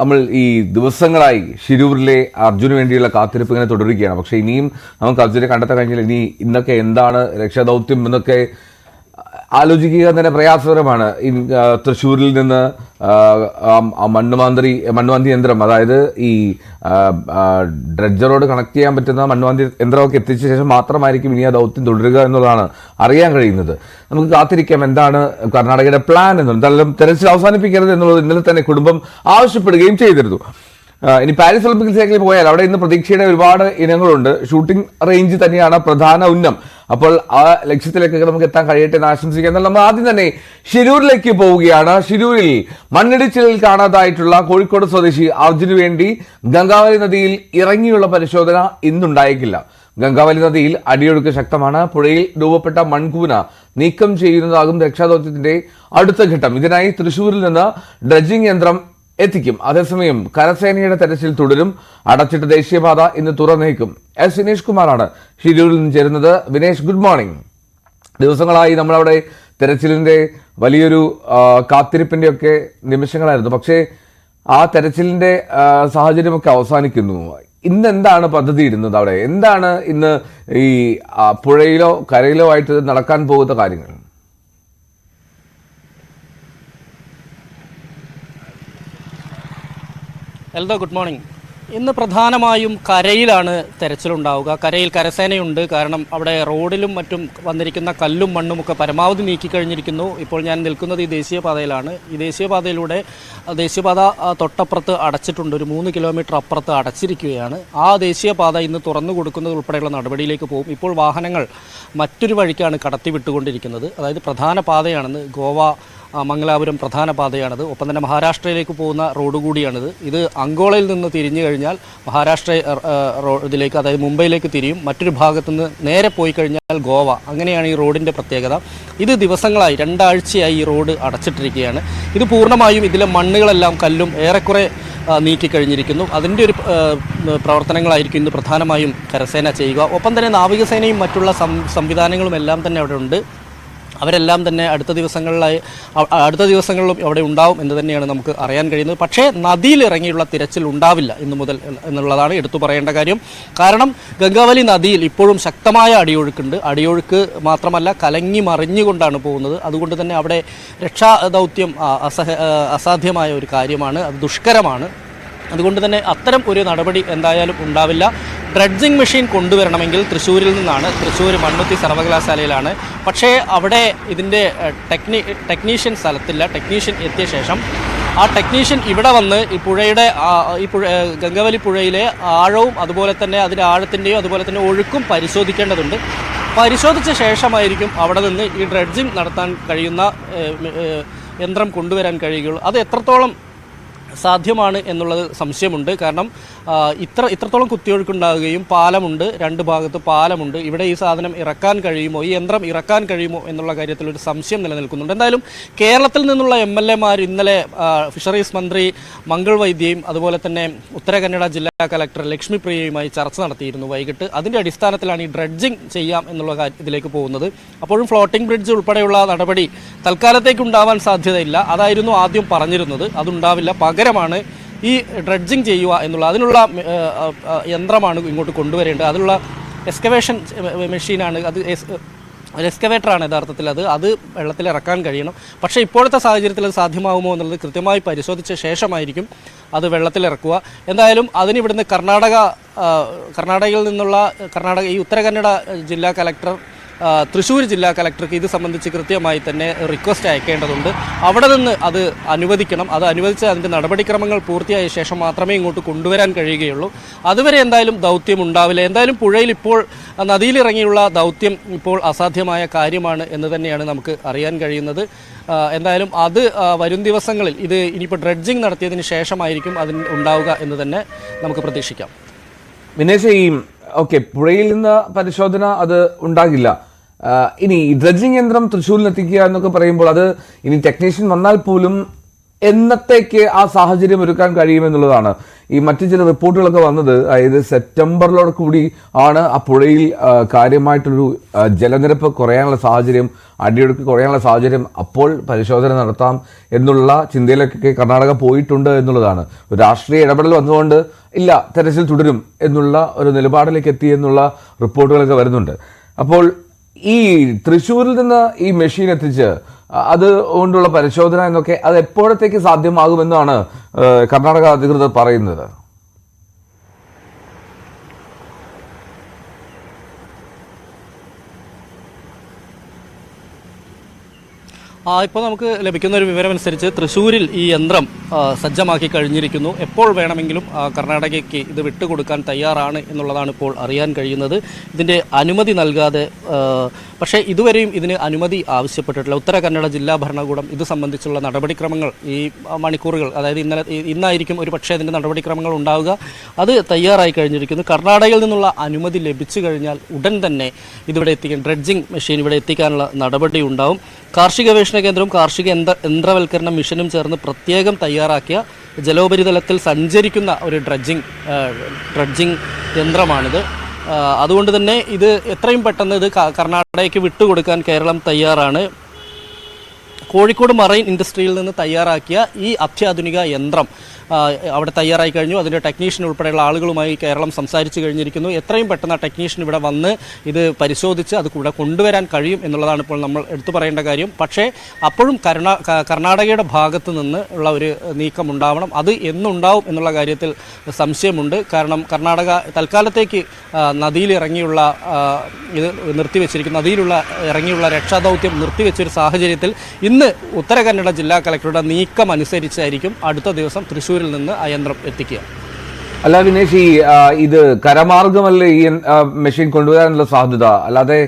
നമ്മൾ ഈ ദിവസങ്ങളായി ഷിരൂരിലെ അർജുന് വേണ്ടിയുള്ള കാത്തിരിപ്പ് ഇങ്ങനെ തുടരുകയാണ്. പക്ഷേ ഇനിയും നമുക്ക് അർജുനെ കണ്ടെത്താൻ കഴിഞ്ഞില്ല. ഇനി ഇന്നൊക്കെ എന്താണ് രക്ഷാദൗത്യം എന്നൊക്കെ ആലോചിക്കുക തന്നെ പ്രയാസകരമാണ്. തൃശ്ശൂരിൽ നിന്ന് മണ്ണുമാന്തി മണ്ണുമാന്തി യന്ത്രം അതായത് ഈ ഡ്രഡ്ജറോട് കണക്ട് ചെയ്യാൻ പറ്റുന്ന മണ്ണുമാന്തി യന്ത്രമൊക്കെ എത്തിച്ച ശേഷം മാത്രമായിരിക്കും ഇനി ആ ദൗത്യം തുടരുക എന്നുള്ളതാണ് അറിയാൻ കഴിയുന്നത്. നമുക്ക് കാത്തിരിക്കാം എന്താണ് കർണാടകയുടെ പ്ലാൻ എന്നുള്ളത് എന്തായാലും തെരച്ചിൽ അവസാനിപ്പിക്കരുത് എന്നുള്ളത് ഇന്നലെ തന്നെ കുടുംബം ആവശ്യപ്പെടുകയും ചെയ്തിരുന്നു. ഇനി പാരീസ് ഒളിമ്പിക്സിലേക്ക് പോയാൽ അവിടെ ഇന്ന് പ്രതീക്ഷയുടെ ഒരുപാട് ഇനങ്ങളുണ്ട്. ഷൂട്ടിംഗ് റേഞ്ച് തന്നെയാണ് പ്രധാന ഉന്നം. അപ്പോൾ ആ ലക്ഷ്യത്തിലേക്കൊക്കെ നമുക്ക് എത്താൻ കഴിയട്ടെ എന്ന് ആശംസിക്കാം. എന്നാൽ നമ്മൾ ആദ്യം തന്നെ ഷിരൂരിലേക്ക് പോവുകയാണ്. ഷിരൂരിൽ മണ്ണിടിച്ചിലിൽ കാണാതായിട്ടുള്ള കോഴിക്കോട് സ്വദേശി അർജുന് വേണ്ടി ഗംഗാവലി നദിയിൽ ഇറങ്ങിയുള്ള പരിശോധന ഇന്നുണ്ടായേക്കില്ല. ഗംഗാവലി നദിയിൽ അടിയൊഴുക്ക് ശക്തമാണ്. പുഴയിൽ രൂപപ്പെട്ട മൺകൂന നീക്കം ചെയ്യുന്നതാകും രക്ഷാദൗത്യത്തിന്റെ അടുത്ത ഘട്ടം. ഇതിനായി തൃശൂരിൽ നിന്ന് ഡ്രഡ്ജിംഗ് യന്ത്രം എത്തിക്കും. അതേസമയം കരസേനയുടെ തെരച്ചിൽ തുടരും. അടച്ചിട്ട ദേശീയപാത ഇന്ന് തുറന്നേക്കും. എസ് വിനേഷ് കുമാറാണ് ഷിരൂരിൽ നിന്ന് ചേരുന്നത്. Vinesh good morning. ദിവസങ്ങളായി നമ്മളവിടെ തെരച്ചിലിന്റെ വലിയൊരു കാത്തിരിപ്പിന്റെയൊക്കെ നിമിഷങ്ങളായിരുന്നു. പക്ഷേ ആ തെരച്ചിലിന്റെ ആ, സാഹചര്യമൊക്കെ അവസാനിക്കുന്നു. ഇന്ന് എന്താണ് പദ്ധതി ഇടുന്നത് അവിടെ? എന്താണ് ഇന്ന് ഈ പുഴയിലോ കരയിലോ ആയിട്ട് നടക്കാൻ പോകുന്ന കാര്യങ്ങൾ? Eldho good morning. ഇന്ന് പ്രധാനമായും കരയിലാണ് തെരച്ചിലുണ്ടാവുക. കരയിൽ കരസേനയുണ്ട്. കാരണം അവിടെ റോഡിലും മറ്റും വന്നിരിക്കുന്ന കല്ലും മണ്ണും ഒക്കെ പരമാവധി നീക്കിക്കഴിഞ്ഞിരിക്കുന്നു. ഇപ്പോൾ ഞാൻ നിൽക്കുന്നത് ഈ ദേശീയപാതയിലാണ്. ഈ ദേശീയപാതയിലൂടെ ദേശീയപാത തൊട്ടപ്പുറത്ത് അടച്ചിട്ടുണ്ട്. ഒരു മൂന്ന് കിലോമീറ്റർ അപ്പുറത്ത് അടച്ചിരിക്കുകയാണ്. ആ ദേശീയപാത ഇന്ന് തുറന്നു കൊടുക്കുന്നത് ഉൾപ്പെടെയുള്ള നടപടിയിലേക്ക് പോകും. ഇപ്പോൾ വാഹനങ്ങൾ മറ്റൊരു വഴിക്കാണ് കടത്തി വിട്ടുകൊണ്ടിരിക്കുന്നത് അതായത് പ്രധാന പാതയാണെന്ന് ഗോവ മംഗലാപുരം പ്രധാന പാതയാണിത്. ഒപ്പം തന്നെ മഹാരാഷ്ട്രയിലേക്ക് പോകുന്ന റോഡ് കൂടിയാണിത്. ഇത് അങ്കോളയിൽ നിന്ന് തിരിഞ്ഞു കഴിഞ്ഞാൽ മഹാരാഷ്ട്ര ഇതിലേക്ക് അതായത് മുംബൈയിലേക്ക് തിരിയും. മറ്റൊരു ഭാഗത്തു നിന്ന് നേരെ പോയി കഴിഞ്ഞാൽ ഗോവ. അങ്ങനെയാണ് ഈ റോഡിന്റെ പ്രത്യേകത. ഇത് ദിവസങ്ങളായി രണ്ടാഴ്ചയായി ഈ റോഡ് അടച്ചിട്ടിരിക്കുകയാണ്. ഇത് പൂർണമായും ഇതിലെ മണ്ണുകളെല്ലാം കല്ലും ഏറെക്കുറെ നീക്കിക്കഴിഞ്ഞിരിക്കുന്നു അതിന്റെ ഒരു പ്രവർത്തനങ്ങളായിരിക്കും ഇന്ന് പ്രധാനമായും കരസേന ചെയ്യുക. ഒപ്പം തന്നെ നാവികസേനയും മറ്റുള്ള സംവിധാനങ്ങളും എല്ലാം തന്നെ അവിടെ ഉണ്ട്. അവരെല്ലാം തന്നെ അടുത്ത ദിവസങ്ങളിലായി അടുത്ത ദിവസങ്ങളിലും അവിടെ ഉണ്ടാവും എന്ന് തന്നെയാണ് നമുക്ക് അറിയാൻ കഴിയുന്നത്. പക്ഷേ നദിയിൽ ഇറങ്ങിയുള്ള തിരച്ചിൽ ഉണ്ടാവില്ല ഇന്നു മുതൽ എന്നുള്ളതാണ് എടുത്തു പറയേണ്ട കാര്യം. കാരണം ഗംഗാവലി നദിയിൽ ഇപ്പോഴും ശക്തമായ അടിയൊഴുക്കുണ്ട്. അടിയൊഴുക്ക് മാത്രമല്ല കലങ്ങി മറിഞ്ഞുകൊണ്ടാണ് പോകുന്നത്. അതുകൊണ്ട് തന്നെ അവിടെ രക്ഷാ ദൗത്യം അസഹ അസാധ്യമായ ഒരു കാര്യമാണ്. അത് ദുഷ്കരമാണ്. അതുകൊണ്ട് തന്നെ അത്തരം ഒരു നടപടി എന്തായാലും ഉണ്ടാവില്ല. ഡ്രഡ്ജിങ് മെഷീൻ കൊണ്ടുവരണമെങ്കിൽ തൃശ്ശൂരിൽ നിന്നാണ്. തൃശ്ശൂർ മണ്ണുത്തി സർവകലാശാലയിലാണ്. പക്ഷേ അവിടെ ഇതിന്റെ ടെക്നി ടെക്നീഷ്യൻ സ്ഥലത്തില്ല. ടെക്നീഷ്യൻ എത്തിയ ശേഷം ആ ടെക്നീഷ്യൻ ഇവിടെ വന്ന് ഈ പുഴയുടെ ഈ പുഴ ഗംഗവലി പുഴയിലെ ആഴവും അതുപോലെ തന്നെ അതിന്റെ ആഴത്തിന്റെയും അതുപോലെ തന്നെ ഒഴുക്കും പരിശോധിക്കേണ്ടതുണ്ട്. പരിശോധിച്ച ശേഷമായിരിക്കും അവിടെ നിന്ന് ഈ ഡ്രഡ്ജിങ് നടത്താൻ കഴിയുന്ന യന്ത്രം കൊണ്ടുവരാൻ കഴിയുകയുള്ളൂ. അത് എത്രത്തോളം സാധ്യമാണ് എന്നുള്ളത് സംശയമുണ്ട്. കാരണം ഇത്ര ഇത്രത്തോളം കുത്തിയൊഴുക്കുണ്ടാവുകയും പാലമുണ്ട് രണ്ട് ഭാഗത്ത് പാലമുണ്ട്. ഇവിടെ ഈ സാധനം ഇറക്കാൻ കഴിയുമോ ഈ യന്ത്രം ഇറക്കാൻ കഴിയുമോ എന്നുള്ള കാര്യത്തിൽ ഒരു സംശയം നിലനിൽക്കുന്നുണ്ട്. എന്തായാലും കേരളത്തിൽ നിന്നുള്ള എം എൽ എമാർ ഇന്നലെ ഫിഷറീസ് മന്ത്രി മംഗൾ വൈദ്യയും അതുപോലെ തന്നെ ഉത്തര കന്നഡ ജില്ലാ കലക്ടർ ലക്ഷ്മി പ്രിയയുമായി ചർച്ച നടത്തിയിരുന്നു വൈകിട്ട്. അതിന്റെ അടിസ്ഥാനത്തിലാണ് ഈ ഡ്രഡ്ജിങ് ചെയ്യാം എന്നുള്ള ഇതിലേക്ക് പോകുന്നത്. അപ്പോഴും ഫ്ലോട്ടിംഗ് ബ്രിഡ്ജ് ഉൾപ്പെടെയുള്ള നടപടി തൽക്കാലത്തേക്ക് ഉണ്ടാവാൻ സാധ്യതയില്ല. അതായിരുന്നു ആദ്യം പറഞ്ഞിരുന്നത്. അതുണ്ടാവില്ല. പകരമാണ് ഈ ഡ്രഡ്ജിങ് ചെയ്യുക എന്നുള്ള അതിനുള്ള യന്ത്രമാണ് ഇങ്ങോട്ട് കൊണ്ടുവരേണ്ടത്. അതിനുള്ള എക്സ്കവേഷൻ മെഷീനാണ് അത് ഒരു എക്സ്കവേറ്ററാണ് യഥാർത്ഥത്തിൽ അത്. അത് വെള്ളത്തിൽ ഇറക്കാൻ കഴിയണം. പക്ഷേ ഇപ്പോഴത്തെ സാഹചര്യത്തിൽ അത് സാധ്യമാകുമോ എന്നുള്ളത് കൃത്യമായി പരിശോധിച്ച ശേഷമായിരിക്കും അത് വെള്ളത്തിൽ ഇറക്കുക. എന്തായാലും അതിന് ഇവിടുന്ന് കർണാടക കർണാടകയിൽ നിന്നുള്ള കർണാടക ഈ ഉത്തര കന്നഡ ജില്ലാ കലക്ടർ തൃശ്ശൂർ ജില്ലാ കലക്ടർക്ക് ഇത് സംബന്ധിച്ച് കൃത്യമായി തന്നെ റിക്വസ്റ്റ് അയക്കേണ്ടതുണ്ട്. അവിടെ നിന്ന് അത് അനുവദിക്കണം. അത് അനുവദിച്ച് അതിന്റെ നടപടിക്രമങ്ങൾ പൂർത്തിയായ ശേഷം മാത്രമേ ഇങ്ങോട്ട് കൊണ്ടുവരാൻ കഴിയുകയുള്ളൂ. അതുവരെ എന്തായാലും ദൗത്യം ഉണ്ടാവില്ല. എന്തായാലും പുഴയിൽ ഇപ്പോൾ നദിയിലിറങ്ങിയുള്ള ദൗത്യം ഇപ്പോൾ അസാധ്യമായ കാര്യമാണ് എന്ന് തന്നെയാണ് നമുക്ക് അറിയാൻ കഴിയുന്നത്. എന്തായാലും അത് വരും ദിവസങ്ങളിൽ ഇത് ഇനിയിപ്പോൾ ഡ്രഡ്ജിങ് നടത്തിയതിന് ശേഷമായിരിക്കും അതിന് ഉണ്ടാവുക എന്ന് തന്നെ നമുക്ക് പ്രതീക്ഷിക്കാം. വിനേശ് ഈ ഓക്കെ പുഴയിൽ നിന്ന് പരിശോധന അത് ഉണ്ടാകില്ല. ഇനി ഡ്രഡ്ജിങ് യന്ത്രം തൃശ്ശൂരിൽ എത്തിക്കുക എന്നൊക്കെ പറയുമ്പോൾ അത് ഇനി ടെക്നീഷ്യൻ വന്നാൽ പോലും എന്നത്തേക്ക് ആ സാഹചര്യം ഒരുക്കാൻ കഴിയുമെന്നുള്ളതാണ് ഈ മറ്റു ചില റിപ്പോർട്ടുകളൊക്കെ വന്നത് അതായത് സെപ്റ്റംബറിലോട് കൂടി ആണ് ആ പുഴയിൽ കാര്യമായിട്ടൊരു ജലനിരപ്പ് കുറയാനുള്ള സാഹചര്യം അടിയൊഴുക്ക് കുറയാനുള്ള സാഹചര്യം അപ്പോൾ പരിശോധന നടത്താം എന്നുള്ള ചിന്തയിലൊക്കെ കർണാടക പോയിട്ടുണ്ട് എന്നുള്ളതാണ്. രാഷ്ട്രീയ ഇടപെടൽ വന്നുകൊണ്ട് ഇല്ല തെരച്ചിൽ തുടരും എന്നുള്ള ഒരു നിലപാടിലേക്ക് എത്തി എന്നുള്ള റിപ്പോർട്ടുകളൊക്കെ വരുന്നുണ്ട്. അപ്പോൾ ഈ തൃശ്ശൂരിൽ നിന്ന് ഈ മെഷീൻ എത്തിച്ച് അത് കൊണ്ടുള്ള പരിശോധന എന്നൊക്കെ അത് എപ്പോഴത്തേക്ക് സാധ്യമാകുമെന്നാണ് കർണാടക അധികൃതർ പറയുന്നത്. ഇപ്പോൾ നമുക്ക് ലഭിക്കുന്ന ഒരു വിവരമനുസരിച്ച് തൃശ്ശൂരിൽ ഈ യന്ത്രം സജ്ജമാക്കി കഴിഞ്ഞിരിക്കുന്നു. എപ്പോൾ വേണമെങ്കിലും കർണാടകയ്ക്ക് ഇത് വിട്ടുകൊടുക്കാൻ തയ്യാറാണ് എന്നുള്ളതാണ് ഇപ്പോൾ അറിയാൻ കഴിയുന്നത്. ഇതിന്റെ അനുമതി നൽകാതെ പക്ഷേ ഇതുവരെയും ഇതിന് അനുമതി ആവശ്യപ്പെട്ടിട്ടില്ല. ഉത്തര കന്നഡ ജില്ലാ ഭരണകൂടം ഇത് സംബന്ധിച്ചുള്ള നടപടിക്രമങ്ങൾ ഈ മണിക്കൂറുകൾ അതായത് ഇന്നലെ ഇന്നായിരിക്കും ഒരു പക്ഷേ അതിന്റെ നടപടിക്രമങ്ങൾ ഉണ്ടാവുക. അത് തയ്യാറായി കഴിഞ്ഞിരിക്കുന്നു. കർണാടകയിൽ നിന്നുള്ള അനുമതി ലഭിച്ചു കഴിഞ്ഞാൽ ഉടൻ തന്നെ ഇതിവിടെ എത്തിക്കാൻ ഡ്രഡ്ജിംഗ് മെഷീൻ ഇവിടെ എത്തിക്കാനുള്ള നടപടി ഉണ്ടാവും. കാർഷിക ഗവേഷണ കേന്ദ്രവും കാർഷിക യന്ത്ര യന്ത്രവൽക്കരണ മിഷനും ചേർന്ന് പ്രത്യേകം തയ്യാറാക്കിയ ജലോപരിതലത്തിൽ സഞ്ചരിക്കുന്ന ഒരു ഡ്രഡ്ജിങ് ഡ്രഡ്ജിങ് യന്ത്രമാണിത്. അതുകൊണ്ട് തന്നെ ഇത് എത്രയും പെട്ടെന്ന് ഇത് കർണാടകയ്ക്ക് വിട്ടുകൊടുക്കാൻ കേരളം തയ്യാറാണ്. കോഴിക്കോട് മറൈൻ ഇൻഡസ്ട്രിയിൽ നിന്ന് തയ്യാറാക്കിയ ഈ അത്യാധുനിക യന്ത്രം അവിടെ തയ്യാറായി കഴിഞ്ഞു. അതിന്റെ ടെക്നീഷ്യൻ ഉൾപ്പെടെയുള്ള ആളുകളുമായി കേരളം സംസാരിച്ചു കഴിഞ്ഞിരിക്കുന്നു. എത്രയും പെട്ടെന്ന് ആ ടെക്നീഷ്യൻ ഇവിടെ വന്ന് ഇത് പരിശോധിച്ച് അത് കൂടെ കൊണ്ടുവരാൻ കഴിയും എന്നുള്ളതാണ് ഇപ്പോൾ നമ്മൾ എടുത്തു പറയേണ്ട കാര്യം. പക്ഷേ അപ്പോഴും കർണാടകയുടെ ഭാഗത്ത് നിന്ന് ഉള്ള ഒരു നീക്കം ഉണ്ടാവണം. അത് എന്നുണ്ടാവും എന്നുള്ള കാര്യത്തിൽ സംശയമുണ്ട്. കാരണം കർണാടക തൽക്കാലത്തേക്ക് നദിയിൽ ഇറങ്ങിയുള്ള ഇത് നിർത്തിവെച്ചിരിക്കുന്ന നദിയിലുള്ള ഇറങ്ങിയുള്ള രക്ഷാദൗത്യം നിർത്തിവെച്ചൊരു സാഹചര്യത്തിൽ ഇന്ന് ഉത്തര കന്നഡ ജില്ലാ കളക്ടറുടെ നീക്കം അനുസരിച്ചായിരിക്കും അടുത്ത ദിവസം തൃശ്ശൂരിൽ നിന്ന് ആ യന്ത്രം എത്തിക്കുക. അല്ല വിനേഷ് ഈ ഇത് കരമാർഗമല്ലേ ഈ മെഷീൻ കൊണ്ടുവരാനുള്ള സാധ്യത? അല്ലാതെ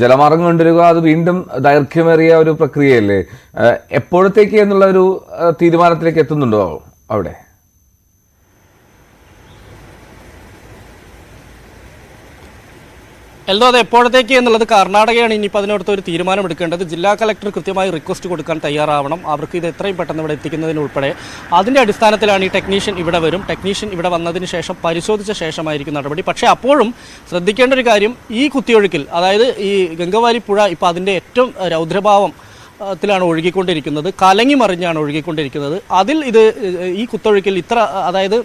ജലമാർഗം കൊണ്ടുവരിക അത് വീണ്ടും ദൈർഘ്യമേറിയ ഒരു പ്രക്രിയയല്ലേ? എപ്പോഴത്തേക്ക് എന്നുള്ള ഒരു തീരുമാനത്തിലേക്ക് എത്തുന്നുണ്ടോ അവിടെ? എല്ലോ അത് എപ്പോഴത്തേക്ക് എന്നുള്ളത് കർണാടകയാണ് ഇനിയിപ്പോൾ അതിനടുത്ത് ഒരു തീരുമാനം എടുക്കേണ്ടത് ജില്ലാ കളക്ടർ കൃത്യമായി റിക്വസ്റ്റ് കൊടുക്കാൻ തയ്യാറാവണം. അവർക്ക് ഇത് എത്രയും പെട്ടെന്ന് ഇവിടെ എത്തിക്കുന്നതിന് ഉൾപ്പെടെ അതിന്റെ അടിസ്ഥാനത്തിലാണ് ഈ ടെക്നീഷ്യൻ ഇവിടെ വരും. ടെക്നീഷ്യൻ ഇവിടെ വന്നതിന് ശേഷം പരിശോധിച്ച ശേഷമായിരിക്കും നടപടി. പക്ഷേ അപ്പോഴും ശ്രദ്ധിക്കേണ്ട ഒരു കാര്യം ഈ കുത്തിയൊഴുക്കിൽ അതായത് ഈ ഗംഗവാലി പുഴ ഇപ്പോൾ അതിന്റെ ഏറ്റവും രൗദ്രഭാവം ത്തിലാണ് ഒഴുകിക്കൊണ്ടിരിക്കുന്നത് കലങ്ങി മറിഞ്ഞാണ് ഒഴുകിക്കൊണ്ടിരിക്കുന്നത്. അതിൽ ഇത് ഈ കുത്തൊഴുക്കിൽ ഇത്ര അതായത്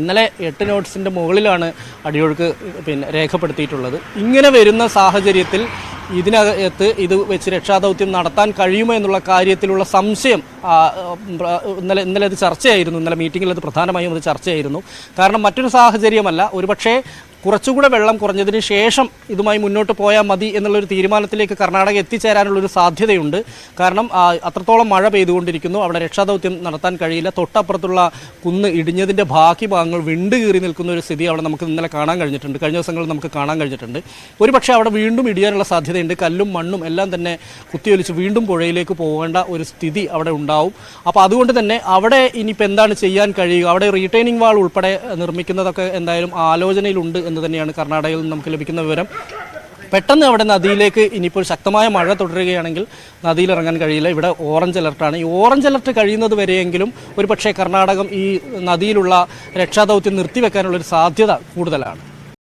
ഇന്നലെ എട്ട് നോട്ട്സിന്റെ മുകളിലാണ് അടിയൊഴുക്ക് പിന്നെ രേഖപ്പെടുത്തിയിട്ടുള്ളത്. ഇങ്ങനെ വരുന്ന സാഹചര്യത്തിൽ ഇതിനകത്ത് ഇത് വെച്ച് രക്ഷാദൗത്യം നടത്താൻ കഴിയുമോ എന്നുള്ള കാര്യത്തിലുള്ള സംശയം ഇന്നലെ ഇന്നലെ അത് ചർച്ചയായിരുന്നു. ഇന്നലെ മീറ്റിങ്ങിൽ അത് പ്രധാനമായും അത് ചർച്ചയായിരുന്നു. കാരണം മറ്റൊരു സാഹചര്യമല്ല. ഒരുപക്ഷേ കുറച്ചുകൂടെ വെള്ളം കുറഞ്ഞതിന് ശേഷം ഇതുമായി മുന്നോട്ട് പോയാൽ മതി എന്നുള്ളൊരു തീരുമാനത്തിലേക്ക് കർണാടക എത്തിച്ചേരാനുള്ളൊരു സാധ്യതയുണ്ട്. കാരണം അത്രത്തോളം മഴ പെയ്തുകൊണ്ടിരിക്കുന്നു. അവിടെ രക്ഷാദൗത്യം നടത്താൻ കഴിയില്ല. തൊട്ടപ്പുറത്തുള്ള കുന്ന് ഇടിഞ്ഞതിന്റെ ബാക്കി ഭാഗങ്ങൾ വിണ്ട് കീറി നിൽക്കുന്ന ഒരു സ്ഥിതി അവിടെ നമുക്ക് ഇന്നലെ കാണാൻ കഴിഞ്ഞിട്ടുണ്ട്. കഴിഞ്ഞ ദിവസങ്ങളിൽ നമുക്ക് കാണാൻ കഴിഞ്ഞിട്ടുണ്ട്. ഒരു പക്ഷേ അവിടെ വീണ്ടും ഇടിയാനുള്ള സാധ്യതയുണ്ട്. കല്ലും മണ്ണും എല്ലാം തന്നെ കുത്തിയൊലിച്ച് വീണ്ടും പുഴയിലേക്ക് പോകേണ്ട ഒരു സ്ഥിതി അവിടെ ഉണ്ടാവും. അപ്പോൾ അതുകൊണ്ട് തന്നെ അവിടെ ഇനിയിപ്പോൾ എന്താണ് ചെയ്യാൻ കഴിയുക? അവിടെ റീറ്റൈനിങ് വാൾ ഉൾപ്പെടെ നിർമ്മിക്കുന്നതൊക്കെ എന്തായാലും ആലോചനയിലുണ്ട് എന്ന് തന്നെയാണ് കർണാടകയിൽ നിന്ന് നമുക്ക് ലഭിക്കുന്ന വിവരം. പെട്ടെന്ന് അവിടെ നദിയിലേക്ക് ഇനിയിപ്പോൾ ശക്തമായ മഴ തുടരുകയാണെങ്കിൽ നദിയിൽ ഇറങ്ങാൻ കഴിയില്ല. ഇവിടെ ഓറഞ്ച് അലർട്ടാണ് ഈ ഓറഞ്ച് അലർട്ട് കഴിയുന്നത് വരെയെങ്കിലും ഒരു പക്ഷേ കർണാടകം ഈ നദിയിലുള്ള രക്ഷാദൗത്യം നിർത്തിവെക്കാനുള്ളൊരു സാധ്യത കൂടുതലാണ്.